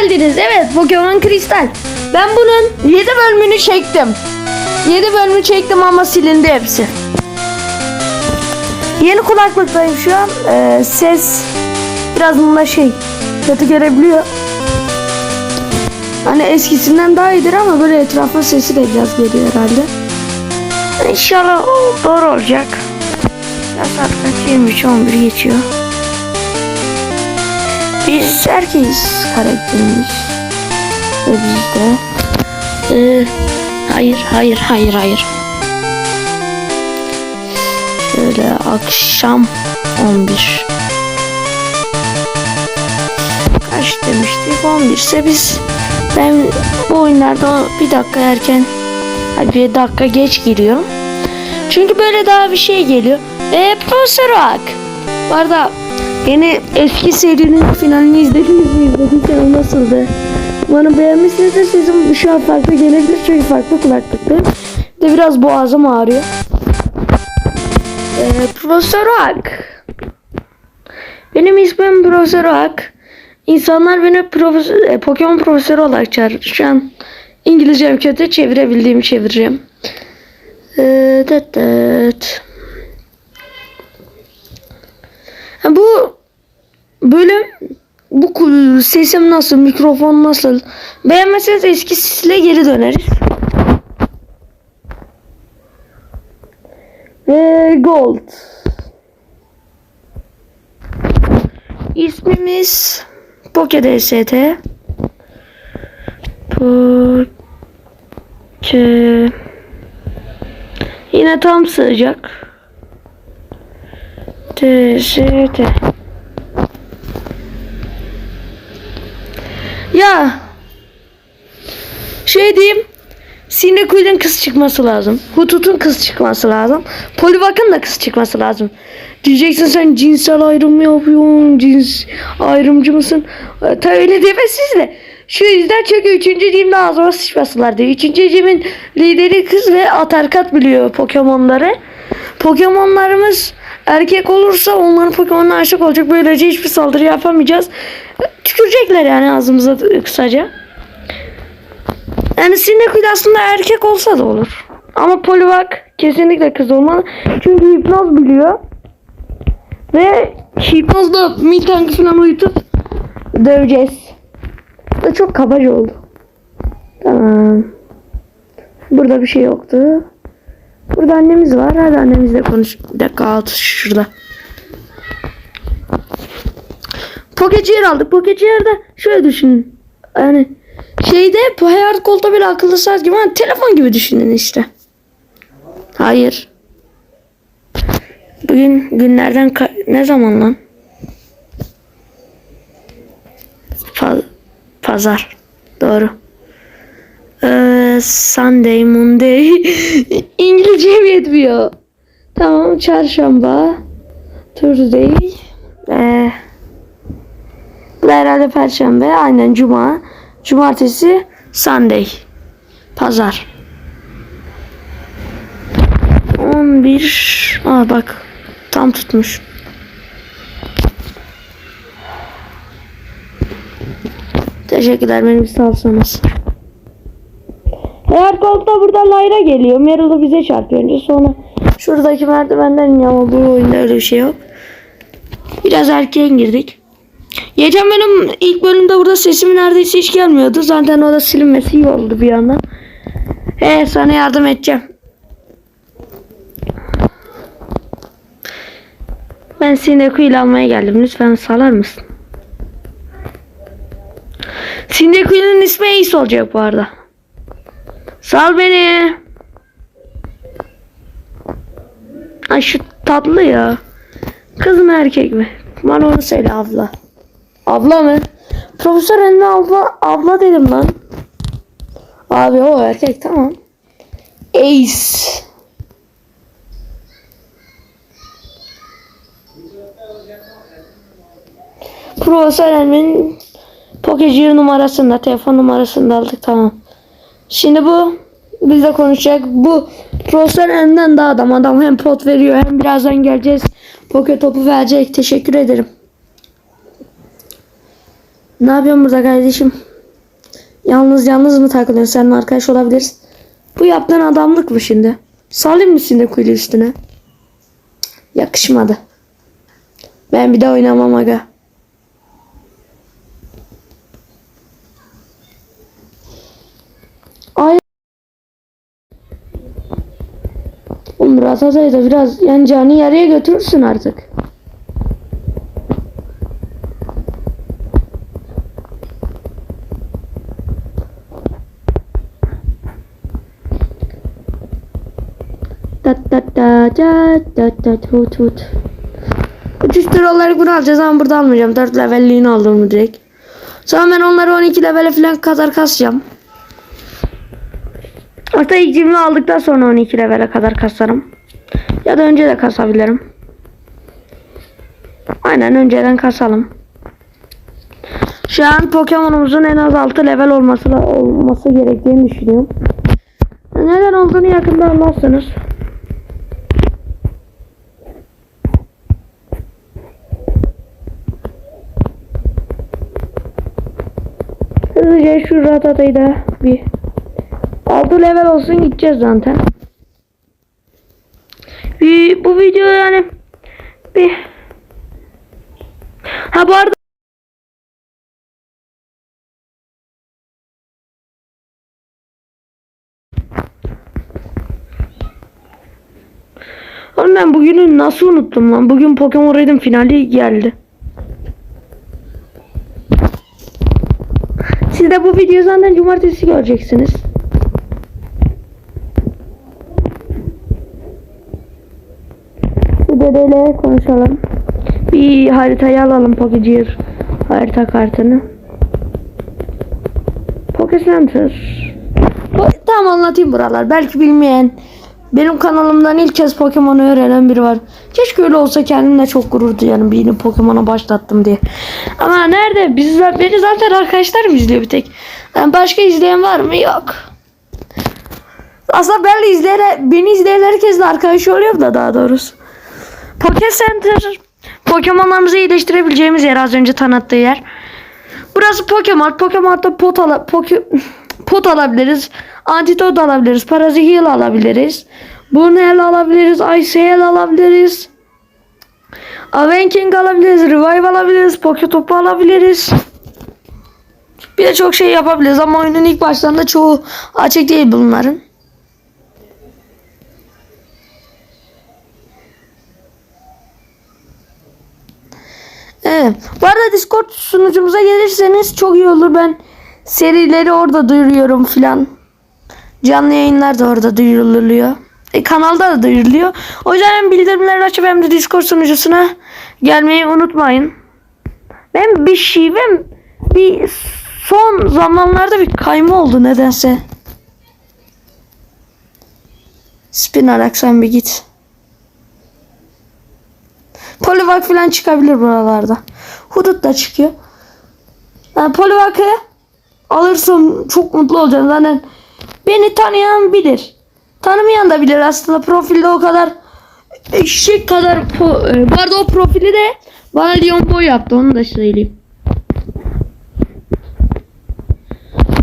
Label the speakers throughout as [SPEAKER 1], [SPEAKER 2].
[SPEAKER 1] geldiniz. Evet Pokemon Kristal. Ben bunun 7 bölümünü çektim. 7 bölümü çektim ama silindi hepsi. Yeni kulaklıktayım şu an. Ee, ses biraz bunda şey kötü gelebiliyor. Hani eskisinden daha iyidir ama böyle etrafa sesi de biraz geliyor herhalde. İnşallah doğru olacak. Saat kaç? 23 11 geçiyor. Biz erkeğiz karakterimiz. Ve biz de. Ee, hayır, hayır, hayır, hayır. Şöyle akşam 11. Kaç demiştik? 11 ise biz ben bu oyunlarda bir dakika erken hadi bir dakika geç giriyorum. Çünkü böyle daha bir şey geliyor. Ve Profesör Rock. Bu arada yeni eski serinin finalini izlediniz mi? İzlediyseniz nasıldı? Umarım beğenmişsinizdir. Sizin şu an farklı gelebilir çünkü farklı kulaklıklı. De biraz boğazım ağrıyor. Ee, Profesör Rock. Benim ismim Profesör Rock. İnsanlar beni profesör, e, Pokemon profesörü olarak çağırır. Şu an İngilizcem kötü çevirebildiğimi çevireceğim. Ee, dıt dıt. Ha, bu bölüm bu ku- sesim nasıl, mikrofon nasıl? Beğenmezseniz eski sesle geri döneriz. Ve Gold. İsmimiz PokeDST. Poke... Yine tam sığacak. DST. Ya. Şey diyeyim. Sinekuy'un kız çıkması lazım. Hutut'un kız çıkması lazım. Polivak'ın da kız çıkması lazım. Diyeceksin sen cinsel ayrım yapıyorsun? Cins ayrımcı mısın? E, tabii öyle demezsiniz de. Şu yüzden çünkü 3. cimde ağzıma sıçmasınlar diye. 3. cimin lideri kız ve Atarkat biliyor Pokemon'ları. Pokemon'larımız erkek olursa onların Pokemon'una aşık olacak. Böylece hiçbir saldırı yapamayacağız. Tükürecekler yani ağzımıza kısaca. Yani Sinekuyt aslında erkek olsa da olur. Ama Polivak kesinlikle kız olmalı. Çünkü hipnoz biliyor. Ve hipnozda Miltank'ı falan uyutup döveceğiz. Bu da çok kabaca oldu. Tamam. Burada bir şey yoktu. Burada annemiz var. Hadi annemizle konuş. Bir dakika alt şurada. Pokeciğer aldık. Pokeciğer'de şöyle düşünün. Yani şeyde hayat kolda bile akıllı saat gibi hani telefon gibi düşünün işte. Hayır. Bugün günlerden ne zaman lan? Pa- pazar. Doğru. Sunday, Monday. İngilizcem yetmiyor. Tamam, çarşamba. Thursday. Ee, bu da herhalde perşembe. Aynen cuma. Cumartesi Sunday. Pazar. 11 Aa bak tam tutmuş. Teşekkürler beni bir salsanız. Eğer koltuğa burada Layra geliyor. Meryl bize çarpıyor önce sonra şuradaki merdivenden iniyor ama bu oyunda öyle bir şey yok. Biraz erken girdik. Geçen benim ilk bölümde burada sesim neredeyse hiç gelmiyordu. Zaten o da silinmesi iyi oldu bir yandan. Ee sana yardım edeceğim. Ben Sineku'yu almaya geldim. Lütfen salar mısın? Sineku'nun ismi Ace olacak bu arada. Sal beni. Ay şu tatlı ya. Kız mı erkek mi? Bana onu söyle abla. Abla mı? Profesör eline abla, abla dedim lan. Abi o erkek tamam. Ace. Profesör Elmin Pokecir numarasında, telefon numarasını da aldık tamam. Şimdi bu bizle konuşacak. Bu Profesör Elmin'den daha adam. Adam hem pot veriyor hem birazdan geleceğiz. Poke topu verecek. Teşekkür ederim. Ne yapıyorsun burada kardeşim? Yalnız yalnız mı takılıyorsun? Seninle arkadaş olabiliriz. Bu yaptığın adamlık mı şimdi? Salayım mı şimdi kuyulu üstüne? Yakışmadı. Ben bir de oynamam aga. Oğlum Ratata'yı da biraz yani canı yarıya götürürsün artık. Da da da da da da tut tut. Uçuş tür olarak bunu alacağız ama burada almayacağım. 4 levelliğini aldım direkt. Sonra ben onları 12 levele falan kadar kasacağım. Hatta ilk cimri aldıktan sonra 12 levele kadar kasarım. Ya da önce de kasabilirim. Aynen önceden kasalım. Şu an Pokemon'umuzun en az 6 level olması olması gerektiğini düşünüyorum. Neden olduğunu yakında anlarsınız. Hızlıca şu ratatayı da bir 6 level olsun gideceğiz zaten. Bir, bu video yani bir Ha bu arada Oğlum ben bugünü nasıl unuttum lan? Bugün Pokemon Red'in finali geldi. Siz de bu videoyu zaten cumartesi göreceksiniz. Dedeyle konuşalım. Bir haritayı alalım Pokecir harita kartını. Poke Center. Tamam anlatayım buralar. Belki bilmeyen benim kanalımdan ilk kez Pokemon'u öğrenen biri var. Keşke öyle olsa kendimle çok gurur duyarım birini Pokemon'a başlattım diye. Ama nerede? Biz, beni zaten arkadaşlarım izliyor bir tek. Yani başka izleyen var mı? Yok. Aslında ben izleyen, beni izleyen herkesle arkadaş oluyor da daha doğrusu. Poke Center Pokemon'larımızı iyileştirebileceğimiz yer az önce tanıttığı yer. Burası Pokemon. Pokemon'da pot, ala, poke, pot alabiliriz. Antidot alabiliriz. Parazihil alabiliriz. Burnell alabiliriz. Icehail alabiliriz. Awakening alabiliriz. Revive alabiliriz. Poke topu alabiliriz. Bir de çok şey yapabiliriz ama oyunun ilk başlarında çoğu açık değil bunların. Evet. Bu arada Discord sunucumuza gelirseniz çok iyi olur. Ben serileri orada duyuruyorum filan. Canlı yayınlar da orada duyuruluyor. E, kanalda da duyuruluyor. O yüzden hem bildirimleri açıp hem de Discord sunucusuna gelmeyi unutmayın. Ben bir şivem bir son zamanlarda bir kayma oldu nedense. Spin sen bir git. Polivak falan çıkabilir buralarda. Hudut da çıkıyor. Yani Polivak'ı alırsam çok mutlu olacağım. Zaten beni tanıyan bilir. Tanımayan da bilir aslında profilde o kadar eşek kadar e, bu arada o profili de bana Leon Boy yaptı onu da söyleyeyim.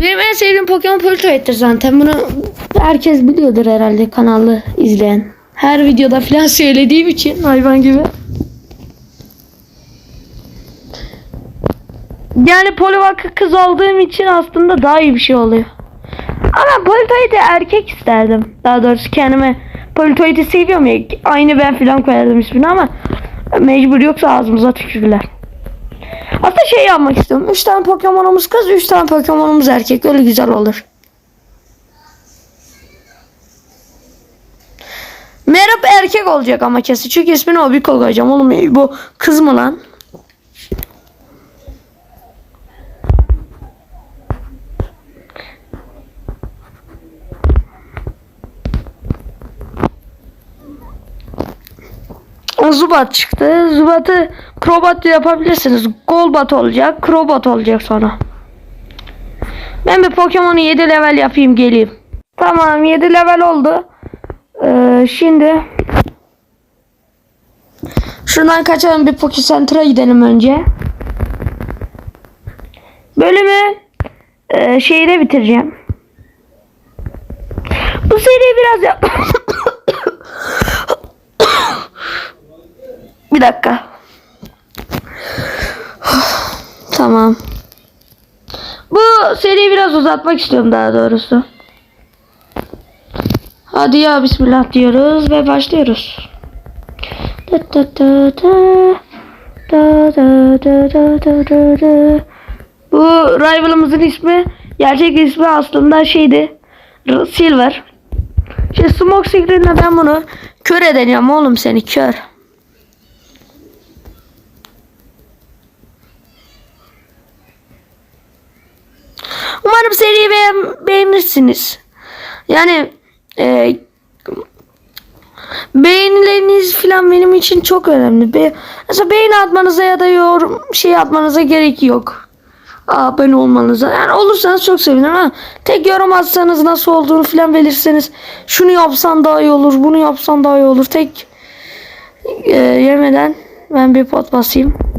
[SPEAKER 1] Benim en sevdiğim Pokemon Politoed'dir zaten. Bunu herkes biliyordur herhalde kanalı izleyen. Her videoda falan söylediğim için hayvan gibi. Yani Polivak'ı kız olduğum için aslında daha iyi bir şey oluyor. Ama Politoid'i erkek isterdim. Daha doğrusu kendime Politoid'i seviyorum ya. Aynı ben falan koyardım ismini ama Mecbur yoksa ağzımıza tükürürler. Hatta şey yapmak istiyorum. 3 tane Pokemon'umuz kız, 3 tane Pokemon'umuz erkek. Öyle güzel olur. Merhaba erkek olacak ama kesin. Çünkü ismini Obiko koyacağım. Oğlum bu kız mı lan? Zubat çıktı. Zubat'ı Crobat yapabilirsiniz. Golbat olacak. Crobat olacak sonra. Ben bir Pokemon'u 7 level yapayım geleyim. Tamam 7 level oldu. Ee, şimdi şuradan kaçalım bir Poke Center'a gidelim önce. Bölümü e, şeyde bitireceğim. Bu seriyi biraz yap Bir dakika. tamam. Bu seriyi biraz uzatmak istiyorum daha doğrusu. Hadi ya bismillah diyoruz ve başlıyoruz. Da da da da. Da da da da da da da. Bu rival'ımızın ismi gerçek ismi aslında şeydi. Silver. Şey Smoke Screen'le ben bunu kör edeceğim oğlum seni kör. Umarım seriyi beğen- beğenirsiniz. Yani e, beğenileriniz falan benim için çok önemli. Be mesela beğeni atmanıza ya da yorum şey atmanıza gerek yok. Abone olmanıza. Yani olursanız çok sevinirim ama tek yorum atsanız nasıl olduğunu falan belirtseniz şunu yapsan daha iyi olur, bunu yapsan daha iyi olur. Tek e, yemeden ben bir pot basayım.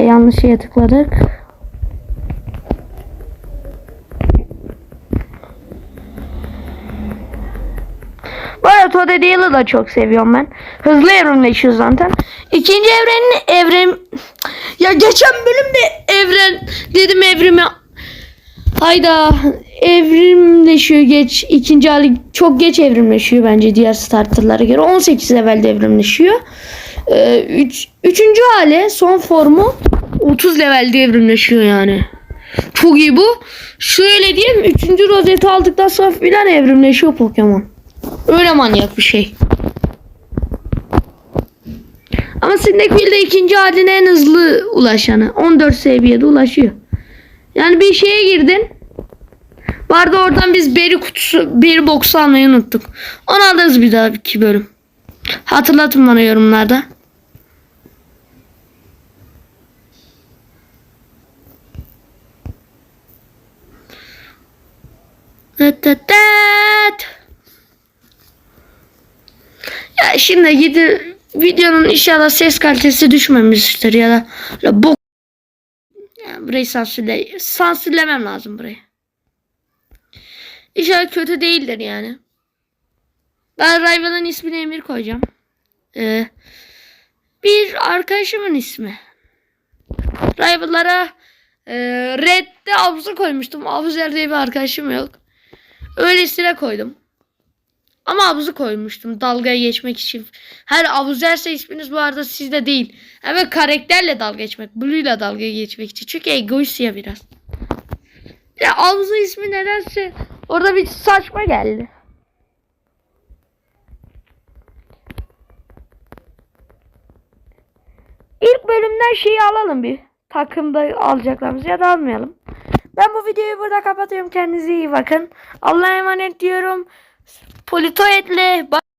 [SPEAKER 1] Yanlış şeye tıkladık. Bu arada Totodale'ı da çok seviyorum ben. Hızlı evrimleşiyor zaten. İkinci evrenin evrim... Ya geçen bölümde evren dedim evrimi... Hayda evrimleşiyor geç. ikinci hali çok geç evrimleşiyor bence diğer starterlara göre. 18 levelde evrimleşiyor. Ee, üç, üçüncü hali son formu 30 levelde evrimleşiyor yani. Çok iyi bu. Şöyle diyeyim. Üçüncü rozeti aldıktan sonra filan evrimleşiyor Pokemon. Öyle manyak bir şey. Ama Cyndaquil ikinci haline en hızlı ulaşanı. 14 seviyede ulaşıyor. Yani bir şeye girdin. Vardı oradan biz beri kutusu, beri box'u almayı unuttuk. Onu alırız bir dahaki bölüm. Hatırlatın bana yorumlarda. Ya şimdi gidin videonun inşallah ses kalitesi düşmemiştir ya da ya bok ya burayı sansürle sansürlemem lazım burayı. İnşallah kötü değildir yani. Ben Rival'ın ismini Emir koyacağım. Ee, bir arkadaşımın ismi. Rival'lara e, Red'de Abuz'a koymuştum. Abuzer diye bir arkadaşım yok. Öylesine koydum. Ama abuzu koymuştum dalgaya geçmek için. Her abuzerse isminiz bu arada sizde değil. Evet karakterle dalga geçmek. Blue ile dalga geçmek için. Çünkü egoist ya biraz. Ya abuzu ismi nedense orada bir saçma geldi. İlk bölümden şeyi alalım bir. Takımda alacaklarımızı ya da almayalım. Ben bu videoyu burada kapatıyorum. Kendinize iyi bakın. Allah'a emanet diyorum. Politoyetle bay